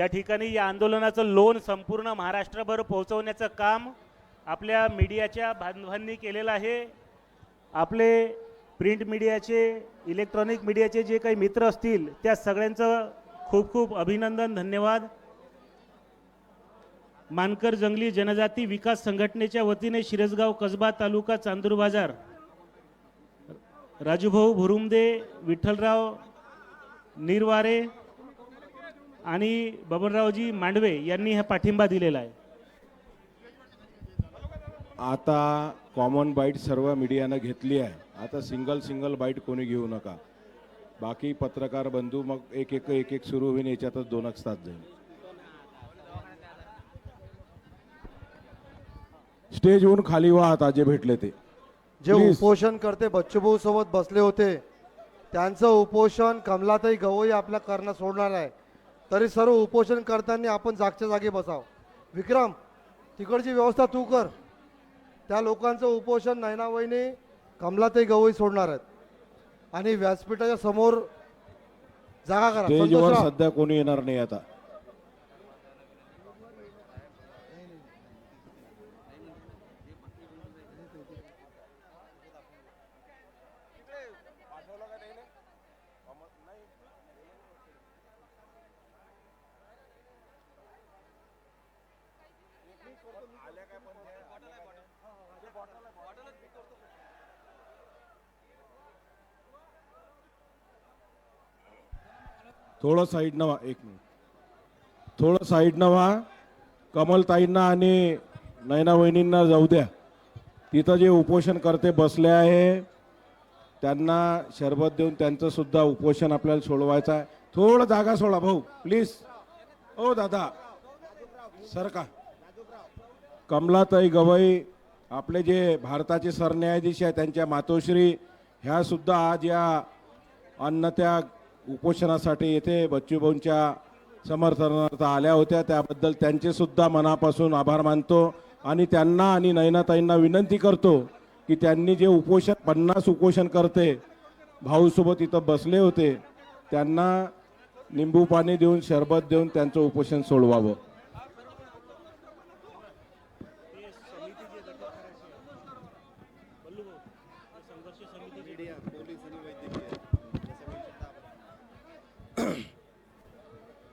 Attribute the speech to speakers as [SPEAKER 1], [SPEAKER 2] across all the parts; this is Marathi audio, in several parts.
[SPEAKER 1] या ठिकाणी या आंदोलनाचं लोन संपूर्ण महाराष्ट्रभर पोहोचवण्याचं काम आपल्या मीडियाच्या बांधवांनी केलेलं आहे. आपले प्रिंट मीडियाचे इलेक्ट्रॉनिक मीडियाचे जे काही मित्र असतील त्या सगळ्यांचं खूप खूप अभिनंदन धन्यवाद. मानकर जंगली जनजाती विकास संघटनेच्या वतीने शिरसगाव कसबा तालुका चांदूर बाजार. राजूभाऊ भुरुमदे विठ्ठलराव निरवारे आणि बबनरावजी मांडवे यांनी हा पाठिंबा दिलेला आहे.
[SPEAKER 2] आता कॉमन बाईट सर्व मीडियानं घेतली आहे. आता सिंगल सिंगल बाईट कोणी घेऊ नका. बाकी पत्रकार बंधू मग एक एक एक एक सुरू होईन याच्यातच दोनच तास जाईल स्टेजहून खाली व्हा आता जे भेटले ते.
[SPEAKER 3] जे. उपोषण करते बच्चूभाऊ सोबत बसले होते. त्यांचं उपोषण कमलाताई गवई आपल्या करणं सोडणार आहे. तरी सर्व उपोषण करताना आपण जागच्या जागी बसाव. विक्रम तिकडची व्यवस्था तू कर. त्या लोकांचं उपोषण नैनावईने कमलाताई गवई सोडणार आहेत. आणि व्यासपीठाच्या समोर जागा करा.
[SPEAKER 2] सध्या कोणी येणार नाही आता. थोडं साईडनं व्हा एक मिनिट थोडं साईडनं व्हा कमलताईंना आणि नयना वहिनींना जाऊ द्या. तिथं जे उपोषण करते बसले आहे त्यांना शरबत देऊन त्यांचं सुद्धा उपोषण आपल्याला सोडवायचं आहे. थोडं जागा सोडा भाऊ प्लीज ओ दादा सर का कमलाताई गवई आपले जे भारताचे सरन्यायाधीश आहे त्यांच्या मातोश्री ह्यासुद्धा आज या अन्नत्याग उपोषणासाठी येथे बच्चूभाऊंच्या समर्थनार्थ आल्या होत्या. त्याबद्दल त्यांचेसुद्धा मनापासून आभार मानतो आणि त्यांना आणि नयनाताईंना विनंती करतो की त्यांनी जे उपोषण पन्नास उपोषण करते भाऊसोबत इथं बसले होते त्यांना निंबू पाणी देऊन शरबत देऊन त्यांचं उपोषण सोडवावं.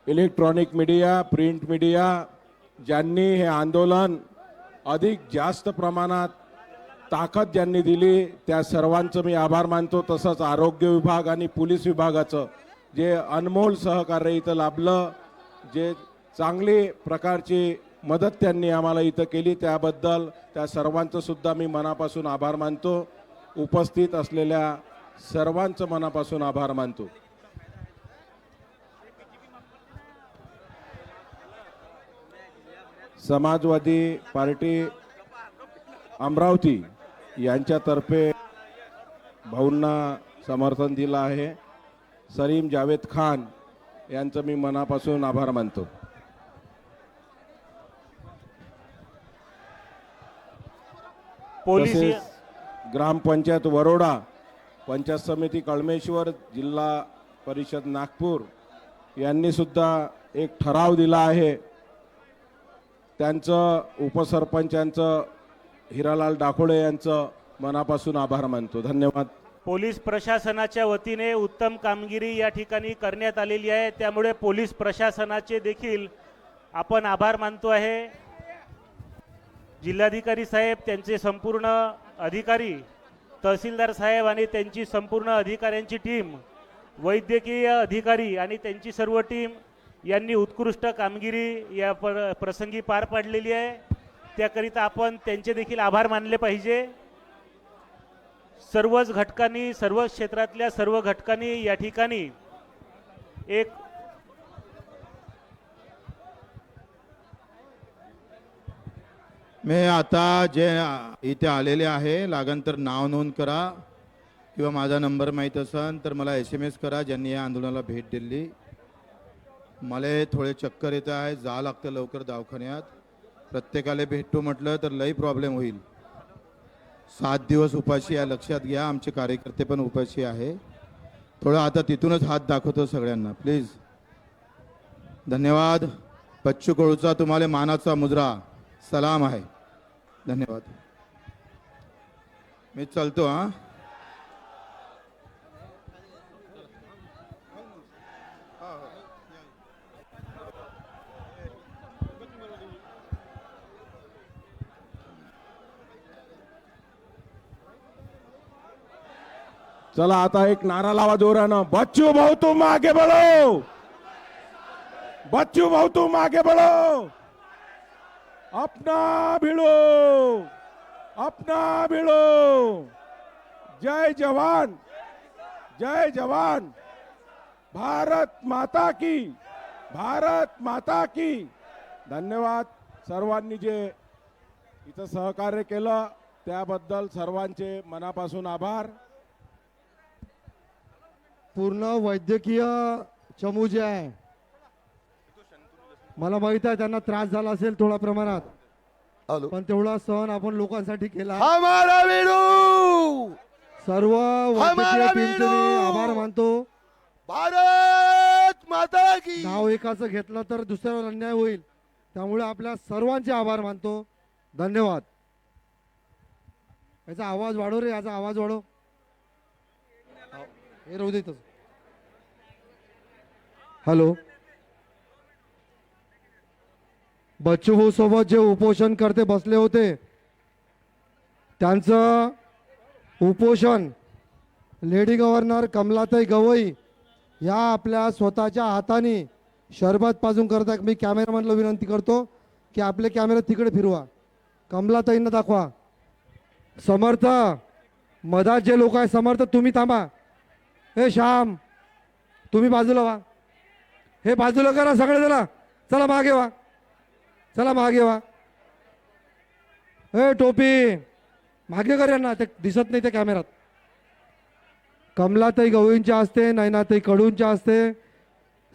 [SPEAKER 2] इलेक्ट्रॉनिक मीडिया प्रिंट मीडिया ज्यांनी हे आंदोलन अधिक जास्त प्रमाणात ताकद ज्यांनी दिली त्या सर्वांचं मी आभार मानतो. तसंच आरोग्य विभाग आणि पोलीस विभागाचं जे अनमोल सहकार्य इथं लाभलं जे चांगली प्रकारची मदत त्यांनी आम्हाला इथं केली त्याबद्दल त्या सर्वांचं सुद्धा मी मनापासून आभार मानतो. उपस्थित असलेल्या सर्वांचं मनापासून आभार मानतो. समाजवादी पार्टी अमरावती यांच्यातर्फे भाऊंना समर्थन दिलं आहे. सलीम जावेद खान यांचं मी मनापासून आभार मानतो.
[SPEAKER 1] पोलीस
[SPEAKER 2] ग्रामपंचायत वरोडा पंचायत समिती कळमेश्वर जिल्हा परिषद नागपूर यांनी सुद्धा एक ठराव दिला आहे. त्यांचं उपसरपंचांचं हिरालाल डाकोळे यांचं मनापासून आभार मानतो. धन्यवाद.
[SPEAKER 1] पोलीस प्रशासनाच्या वतीने उत्तम कामगिरी या ठिकाणी करण्यात आलेली आहे. त्यामुळे पोलीस प्रशासनाचे देखील आपण आभार मानतो आहे. जिल्हाधिकारी साहेब त्यांचे संपूर्ण अधिकारी तहसीलदार साहेब आणि त्यांची संपूर्ण अधिकाऱ्यांची टीम वैद्यकीय अधिकारी आणि त्यांची सर्व टीम यांनी उत्कृष्ट कामगिरी या पर प्रसंगी पार पाडलेली आहे. त्याकरिता आपण त्यांचे देखील आभार मानले पाहिजे. सर्वच घटकांनी सर्व क्षेत्रातल्या सर्व घटकांनी या ठिकाणी एक
[SPEAKER 4] मी आता जे इथे आलेले आहे लागन तर नाव नोंद करा किंवा माझा नंबर माहीत असेल तर मला एस एम एस करा ज्यांनी या आंदोलनाला भेट दिली. मला थोडे चक्कर येतं आहे जा लागतं लवकर दवाखान्यात. प्रत्येकाला भेटतो म्हटलं तर लई प्रॉब्लेम होईल. सात दिवस उपाशी आहे लक्षात घ्या आमचे कार्यकर्ते पण उपाशी आहे. थोडं आता तिथूनच हात दाखवतो सगळ्यांना प्लीज धन्यवाद. बच्चू कळूचा तुम्हाला मानाचा मुजरा सलाम आहे. धन्यवाद. मी चलतो हां.
[SPEAKER 2] चला आता एक नारा लावा जोरानं. बच्चू भाऊ तू मागे बळो. बच्चू भाऊ तुम मागे बळो. अपना भिड़ो. अपना भिड़ो. जय जवान. जय जवान. भारत माता की. भारत माता की. धन्यवाद सर्वांनी जे इथं सहकार्य केलं त्याबद्दल सर्वांचे मनापासून आभार.
[SPEAKER 3] पूर्ण वैद्यकीय चमू जे आहे. मला माहीत आहे त्यांना त्रास झाला असेल थोड्या प्रमाणात. पण तेवढा सहन आपण लोकांसाठी केला. सर्व! आभार मानतो.
[SPEAKER 5] भारत माता की!
[SPEAKER 3] नाव एकाचं घेतलं तर दुसऱ्यावर अन्याय होईल. त्यामुळे आपल्या सर्वांचे आभार मानतो. धन्यवाद. याचा आवाज वाढव रे याचा आवाज वाढव. हे राहू दे हॅलो. बच्चूभाऊ सोबत जे उपोषण करते बसले होते त्यांचं उपोषण लेडी गव्हर्नर कमलाताई गवई या आपल्या स्वतःच्या हाताने शरबत पाजून करता मी कॅमेरामॅनला विनंती करतो की आपले कॅमेरा तिकडे फिरवा. कमलाताईंना दाखवा. समर्थ मधात जे लोक आहे समर्थ तुम्ही थांबा. हे श्याम तुम्ही बाजूला व्हा. हे बाजूला करा सगळे जरा चला मागे वा चला मागे वा हे टोपी. मागे कर यांना. ते दिसत नाही ते कॅमेरात कमलाताई गवळींच्या असते नयनाताई कडूंच्या असते.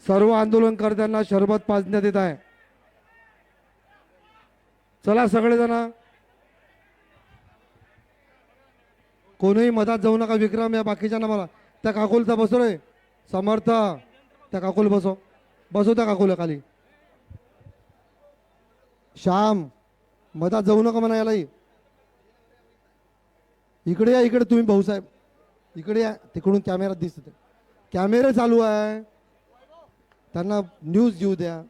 [SPEAKER 3] सर्व आंदोलनकर्त्यांना शरबत पाजण्यात येत आहे. चला सगळेजण कोणीही मधात जाऊ नका विक्रम या बाकीच्यांना मला त्या काकुलचा बसो रे. समर्थ त्या काकुल बसो. बसो त्या काकुला खाली. श्याम मधात जाऊ नका म्हणा यालाही इकडे या इकडे तुम्ही भाऊसाहेब इकडे या तिकडून कॅमेरा दिसत कॅमेरे चालू आहे. त्यांना न्यूज घेऊ द्या.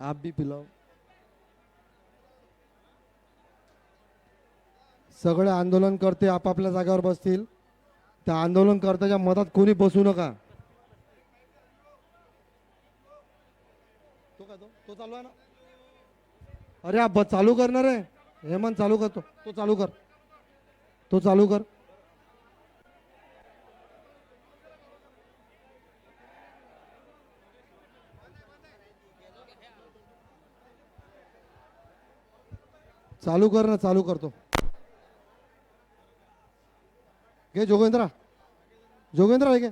[SPEAKER 3] आप भी पिलाओ. सगळे आंदोलनकर्ते आपापल्या जागेवर बसतील. त्या आंदोलनकर्त्याच्या मधात कोणी बसू नका. तो का तो? तो चालू आहे ना? अरे आप चालू करणार आहे. हेमंत चालू करतो तो. चालू कर. तो चालू कर. चालू कर ना चालू करतो घे जोगेंद्रा. जोगेंद्रा आहे घे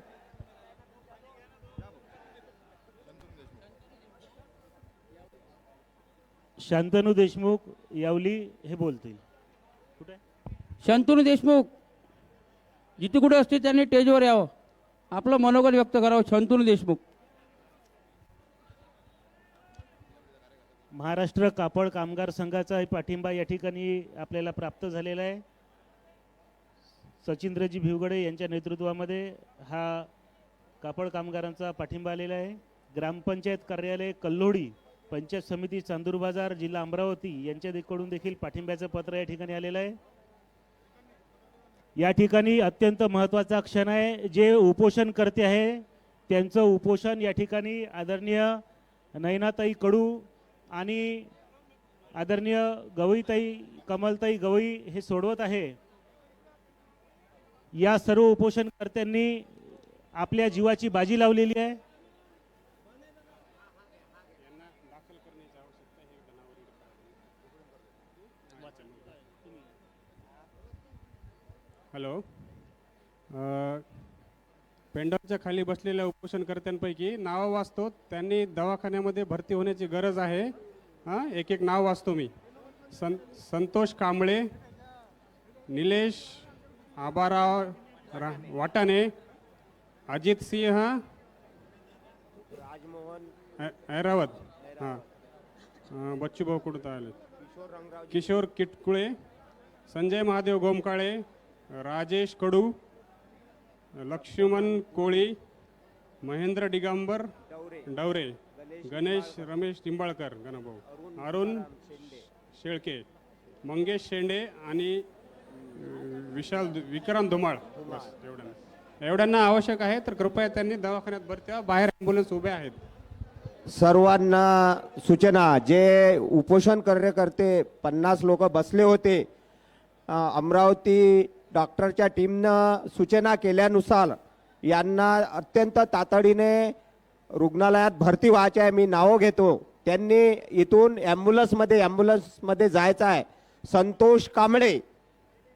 [SPEAKER 1] शांतनू देशमुख यावली हे बोलतील. कुठे?
[SPEAKER 6] शंतनू देशमुख. जिथे कुठे असते त्यांनी स्टेजवर यावं. आपलं मनोगत व्यक्त करावं शंतनू देशमुख.
[SPEAKER 1] महाराष्ट्र कापड कामगार संघाचा पाठिंबा या ठिकाणी आपल्याला प्राप्त झालेला आहे. सचिंद्रजी भिवगडे यांच्या नेतृत्वामध्ये हा कापड कामगारांचा पाठिंबा आलेला आहे. ग्रामपंचायत कार्यालय कल्लोडी पंचायत समिती चांदूर बाजार जिल्हा अमरावती यांच्याकडून देखील पाठिंब्याचं पत्र या ठिकाणी आलेलं आहे. या ठिकाणी अत्यंत महत्त्वाचा क्षण आहे. जे उपोषण करते आहे त्यांचं उपोषण या ठिकाणी आदरणीय नयनाताई कडू आणि आदरणीय गवईताई कमलताई गवई हे सोडवत आहे. या सर्व उपोषणकर्त्यांनी आपल्या जीवाची बाजी लावलेली आहे.
[SPEAKER 7] हॅलो. पेंडॉलच्या खाली बसलेल्या उपोषणकर्त्यांपैकी नावं वाचतो त्यांनी दवाखान्यामध्ये भरती होण्याची गरज आहे. हां एक एक नाव वाचतो मी. सं संतोष कांबळे निलेश आबाराव रा वाटाणे अजित सिंह ऐ- ऐरावत हां. अं, बच्चूभाऊ कुठं आले किशोर किटकुळे संजय महादेव गोमकाळे राजेश कडू लक्ष्मण कोळी महेंद्र दिगांबर डवरे. गणेश रमेश निंबाळकर गणभाऊ अरुण शेळके मंगेश शेंडे आणि विशाल विक्रांत धुमाळ. बस एवढ्यांना एवढ्यांना आवश्यक आहे तर कृपया त्यांनी दवाखान्यात भरती व्हा. बाहेर ॲम्ब्युलन्स उभ्या आहेत.
[SPEAKER 8] सर्वांना सूचना जे उपोषण कार्यकर्ते पन्नास लोक बसले होते अ, अमरावती डॉक्टरच्या टीमनं सूचना केल्यानुसार यांना अत्यंत तातडीने रुग्णालयात भरती व्हायचे आहे. मी नावं घेतो. त्यांनी इथून ॲम्ब्युलन्समध्ये ॲम्ब्युलन्समध्ये जायचं आहे. संतोष कांबळे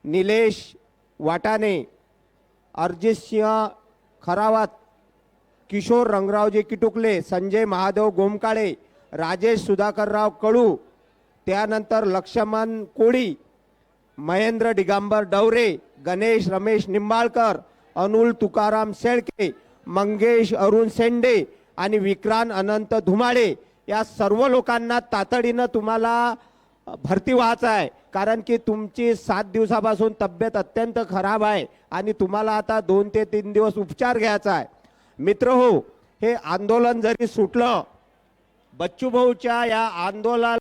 [SPEAKER 8] निलेश वाटाणे अर्जितसिंह सिंह खरावात किशोर रंगरावजी किटुकले संजय महादेव गोमकाळे राजेश सुधाकरराव कळू त्यानंतर लक्ष्मण कोळी महेंद्र दिगांबर डवरे गणेश रमेश निंबाळकर अनुल तुकाराम शेळके मंगेश अरुण सेंडे आणि विक्रांत अनंत धुमाळे. या सर्व लोकांना तातडीनं तुम्हाला भरती व्हायचं आहे. कारण की तुमची सात दिवसापासून तब्येत अत्यंत खराब आहे आणि तुम्हाला आता दोन ते तीन दिवस उपचार घ्यायचा आहे. मित्र हो हे आंदोलन जरी सुटलं बच्चूभाऊच्या या आंदोलन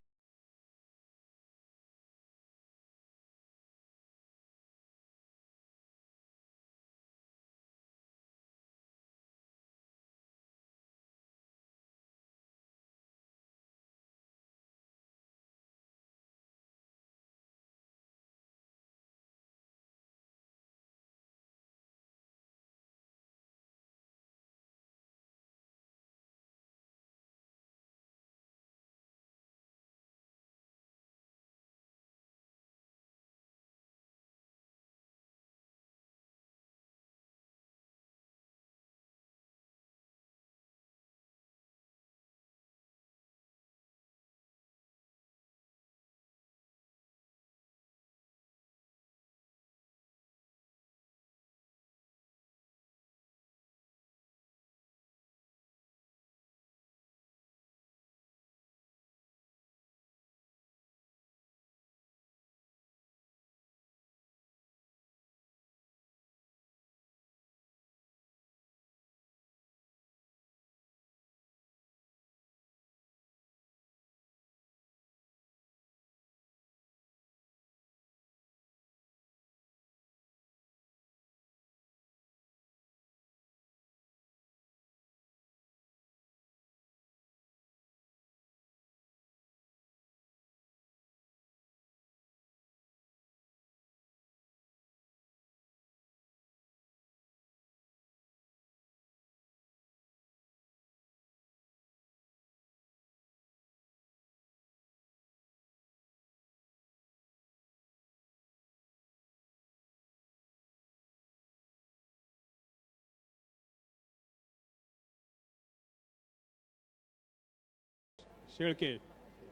[SPEAKER 7] शेळके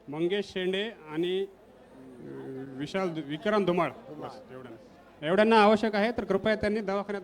[SPEAKER 7] मंगेश शेंडे आणि विशाल विक्रांत धुमाळ. एवढ्यांना आवश्यक आहे तर कृपया त्यांनी दवाखान्यात